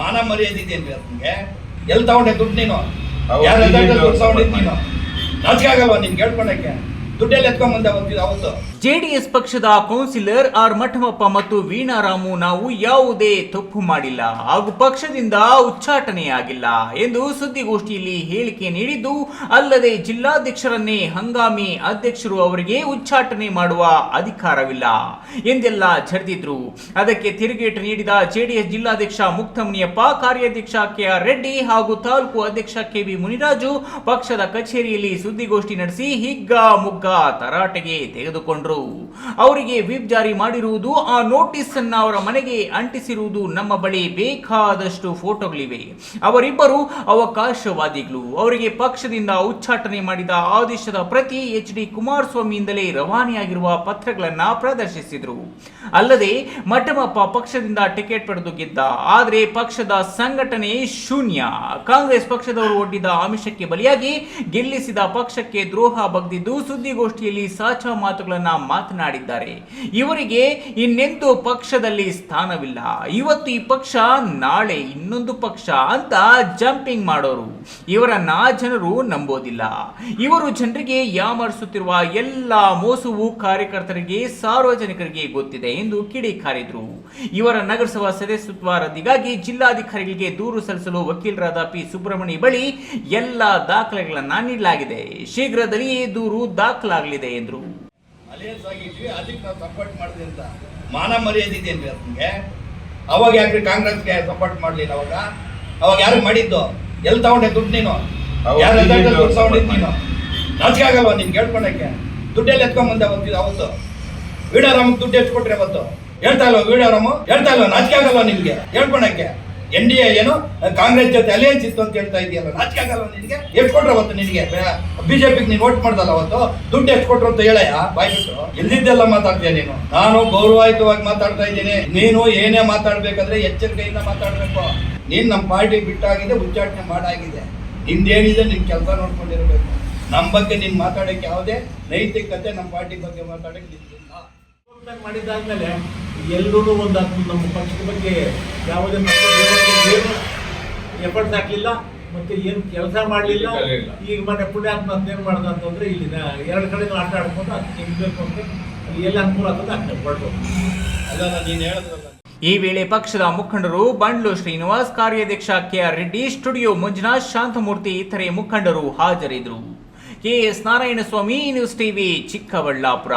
ಮಾನ ಮರ್ಯಾದೆ ಇದೆಯೇನ್ರಿ ನಿಮ್ಗೆ ಎಲ್ಲಿ ತಗೊಂಡೆ ದುಡ್ಡು ನೀನು? ಯಾರು ದುಡ್ಡು ತಗೊಂಡಿದ್ ಮಾಡಿ. ನೀನು ನಾಚಿಕೆ ಆಗಲ್ವಾ ನಿನ್ಗೆ ಹೇಳ್ಕೊಳಕ್ಕೆ? ದುಡ್ಡೆಲ್ಲ ಎತ್ಕೊಂಡ್ ಬಂದೆ ಅವತ್ತು. ಜೆಡಿಎಸ್ ಪಕ್ಷದ ಕೌನ್ಸಿಲರ್ ಆರ್ ಮಠಮಪ್ಪ ಮತ್ತು ವೀಣಾರಾಮು ನಾವು ಯಾವುದೇ ತಪ್ಪು ಮಾಡಿಲ್ಲ ಹಾಗೂ ಪಕ್ಷದಿಂದ ಉಚ್ಚಾಟನೆಯಾಗಿಲ್ಲ ಎಂದು ಸುದ್ದಿಗೋಷ್ಠಿಯಲ್ಲಿ ಹೇಳಿಕೆ ನೀಡಿದ್ದು, ಅಲ್ಲದೆ ಜಿಲ್ಲಾಧ್ಯಕ್ಷರನ್ನೇ ಹಂಗಾಮಿ ಅಧ್ಯಕ್ಷರು ಅವರಿಗೆ ಉಚ್ಚಾಟನೆ ಮಾಡುವ ಅಧಿಕಾರವಿಲ್ಲ ಎಂದೆಲ್ಲ ಝರಿದಿದ್ರು ಅದಕ್ಕೆ ತಿರುಗೇಟು ನೀಡಿದ ಜೆಡಿಎಸ್ ಜಿಲ್ಲಾಧ್ಯಕ್ಷ ಮುಕ್ತಮುನಿಯಪ್ಪ, ಕಾರ್ಯಾಧ್ಯಕ್ಷ ಕೆ ಆರ್ ರೆಡ್ಡಿ ಹಾಗೂ ತಾಲೂಕು ಅಧ್ಯಕ್ಷ ಕೆ ವಿ ಮುನಿರಾಜು ಪಕ್ಷದ ಕಚೇರಿಯಲ್ಲಿ ಸುದ್ದಿಗೋಷ್ಠಿ ನಡೆಸಿ ಹಿಗ್ಗ ಮುಗ್ಗ ತರಾಟೆಗೆ ತೆಗೆದುಕೊಂಡ್ರು. ಅವರಿಗೆ ವಿಪ್ ಜಾರಿ ಮಾಡಿರುವುದು, ಆ ನೋಟಿಸ್ ಅನ್ನ ಅವರ ಮನೆಗೆ ಅಂಟಿಸಿರುವುದು ನಮ್ಮ ಬಳಿ ಬೇಕಾದಷ್ಟು ಫೋಟೋಗಳಿವೆ. ಅವರಿಬ್ಬರು ಅವಕಾಶವಾದಿಗಳು. ಅವರಿಗೆ ಪಕ್ಷದಿಂದ ಉಚ್ಚಾಟನೆ ಮಾಡಿದ ಆದೇಶದ ಪ್ರತಿ ಎಚ್ ಡಿ ಕುಮಾರಸ್ವಾಮಿಯಿಂದಲೇ ರವಾನೆಯಾಗಿರುವ ಪತ್ರಗಳನ್ನ ಪ್ರದರ್ಶಿಸಿದರು. ಅಲ್ಲದೆ, ಮಠಮಪ್ಪ ಪಕ್ಷದಿಂದ ಟಿಕೆಟ್ ಪಡೆದು ಗೆದ್ದ. ಆದರೆ, ಪಕ್ಷದ ಸಂಘಟನೆ ಶೂನ್ಯ. ಕಾಂಗ್ರೆಸ್ ಪಕ್ಷದವರು ಒಡ್ಡಿದ ಆಮಿಷಕ್ಕೆ ಬಲಿಯಾಗಿ ಗೆಲ್ಲಿಸಿದ ಪಕ್ಷಕ್ಕೆ ದ್ರೋಹ ಬಗ್ದಿದ್ದು ಸುದ್ದಿಗೋಷ್ಠಿಯಲ್ಲಿ ಸಾಚಾ ಮಾತುಗಳನ್ನ ಮಾತನಾಡಿದ್ದಾರೆ. ಇವರಿಗೆ ಇನ್ನೆಂದು ಪಕ್ಷದಲ್ಲಿ ಸ್ಥಾನವಿಲ್ಲ. ಇವತ್ತು ಈ ಪಕ್ಷ, ನಾಳೆ ಇನ್ನೊಂದು ಪಕ್ಷ ಅಂತ ಜಂಪಿಂಗ್ ಮಾಡೋರು. ಇವರನ್ನ ಜನರು ನಂಬೋದಿಲ್ಲ. ಇವರು ಜನರಿಗೆ ಯಾಮರಿಸುತ್ತಿರುವ ಎಲ್ಲ ಮೋಸವು ಕಾರ್ಯಕರ್ತರಿಗೆ, ಸಾರ್ವಜನಿಕರಿಗೆ ಗೊತ್ತಿದೆ ಎಂದು ಕಿಡಿಕಾರಿದ್ರು ಇವರ ನಗರಸಭಾ ಸದಸ್ಯತ್ವ ರದ್ದಿಗಾಗಿ ಜಿಲ್ಲಾಧಿಕಾರಿಗಳಿಗೆ ದೂರು ಸಲ್ಲಿಸಲು ವಕೀಲರಾದ ಪಿ. ಸುಬ್ರಹ್ಮಣ್ಯ ಬಳಿ ಎಲ್ಲ ದಾಖಲೆಗಳನ್ನು ನೀಡಲಾಗಿದೆ. ಶೀಘ್ರದಲ್ಲಿಯೇ ದೂರು ದಾಖಲಾಗಲಿದೆ ಎಂದರು. ಅಲಿಯನ್ಸ್ ಆಗಿದ್ವಿ ಅದಕ್ಕೆ ನಾವು ಸಪೋರ್ಟ್ ಮಾಡಿದೆ ಅಂತ ಮಾನ ಮರ್ಯಾದೆ ಇದೆಯೇನ್ರಿ ನಿಮ್ಗೆ ಅವಾಗ ಯಾಕ್ರಿ ಕಾಂಗ್ರೆಸ್ಗೆ ಸಪೋರ್ಟ್ ಮಾಡಲಿಲ್ಲ ಅವಾಗ? ಅವಾಗ ಯಾರು ಮಾಡಿದ್ದು? ಎಲ್ಲಿ ತಗೊಂಡೆ ದುಡ್ಡು ನೀನು? ಯಾರು ದುಡ್ಡು support ನೀನು? ನಾಚಿಕೆ ಆಗಲ್ವಾ ನಿನ್ಗೆ ಹೇಳ್ಕೊಳಕ್ಕೆ? ದುಡ್ಡೆಲ್ಲ ಎತ್ಕೊಂಡ್ ಬಂದೆ ಅವತ್ತು ಅವತ್ತು. ವೀಣಾರಾಮ್ ದುಡ್ಡು ಎಷ್ಟು ಕೊಟ್ರಿ ಅವತ್ತು. ಹೇಳ್ತಾ ಇಲ್ವಾ ವೀಡಾರಾಮು ಹೇಳ್ತಾ ಇಲ್ವಾ ನಾಚಿಕೆ ಆಗಲ್ವಾ ನಿಮ್ಗೆ? ಹೇಳ್ಕೊಳಕ್ಕೆ. ಎನ್ ಡಿ ಎ ಏನು, ಕಾಂಗ್ರೆಸ್ ಜೊತೆ ಅಲಿಯನ್ಸ್ ಇತ್ತು ಅಂತ ಹೇಳ್ತಾ ಇದೆಯಲ್ಲ ರಾಜಕೀಯ ಆಗಲ್ಲ ನಿನಗೆ? ಎಷ್ಟು ಕೊಟ್ರು ಅವತ್ತು ನಿನಗೆ? ಬಿಜೆಪಿಗೆ ನೀನು ವೋಟ್ ಮಾಡ್ದಲ್ಲ ಅವತ್ತು? ದುಡ್ಡು ಎಷ್ಟು ಕೊಟ್ರು ಅಂತ ಹೇಳಯ್ಯ? ಬಾಯ್ಬಿಟ್ಟು ಎಲ್ಲಿದ್ದೆಲ್ಲ ಮಾತಾಡ್ತೀಯ ನೀನು? ನಾನು ಗೌರವಾಯುತವಾಗಿ ಮಾತಾಡ್ತಾ ಇದ್ದೀನಿ. ನೀನು ಏನೇ ಮಾತಾಡ್ಬೇಕಂದ್ರೆ ಎಚ್ಚರಿಕೆಯಿಂದ ಮಾತಾಡ್ಬೇಕು. ನೀನ್ ನಮ್ಮ ಪಾರ್ಟಿ ಬಿಟ್ಟಾಗಿದೆ, ಉಚ್ಚಾಟನೆ ಮಾಡಾಗಿದೆ. ನಿಂದೇನಿದೆ, ನಿನ್ ಕೆಲಸ ನೋಡ್ಕೊಂಡಿರ್ಬೇಕು. ನಮ್ಮ ಬಗ್ಗೆ ನೀನು ಮಾತಾಡಕ್ಕೆ ಯಾವುದೇ ನೈತಿಕತೆ ನಮ್ಮ ಪಾರ್ಟಿ ಬಗ್ಗೆ ಮಾತಾಡಕ್ಕೆ ನಿಂತಿಲ್ಲ. ಮಾಡಿದ್ದಾದ್ಮೇಲೆ ಎಲ್ಲರೂ ಒಂದು ನಮ್ಮ ಪಕ್ಷದ ಬಗ್ಗೆ ಯಾವುದೇ ಏನು ಎಫರ್ಟ್ಸ್ ಹಾಕಲಿಲ್ಲ ಮತ್ತೆ ಏನು ಕೆಲಸ ಮಾಡಲಿಲ್ಲ. ಈಗ ಮನೆ ಪುಣ್ಯಾತ್ಮ ಅಂತ ಏನು ಮಾಡ್ದ ಅಂತಂದ್ರೆ ಇಲ್ಲಿ ಎರಡು ಕಡೆ ಆಟ ಆಡ್ಕೊಂಡು ಅದು ತೆಗಿಬೇಕು ಅಂತ ಅಲ್ಲಿ ಎಲ್ಲಿ ಅನುಕೂಲ ಆಗ್ತದೆ ಅಷ್ಟೇ ಹೊರಟು ಅಲ್ಲ ನೀನ್ ಹೇಳಿದ್ರಲ್ಲ ಈ ವೇಳೆ ಪಕ್ಷದ ಮುಖಂಡರು ಬಂಡ್ಲು ಶ್ರೀನಿವಾಸ್ ಕಾರ್ಯಾಧ್ಯಕ್ಷ ಕೆಆರ್ ರೆಡ್ಡಿ ಸ್ಟುಡಿಯೋ ಮಂಜುನಾಥ್ ಶಾಂತಮೂರ್ತಿ ಇತರೆ ಮುಖಂಡರು ಹಾಜರಿದ್ದರು. KS Narayanaswamy news TV Chikkaballapura.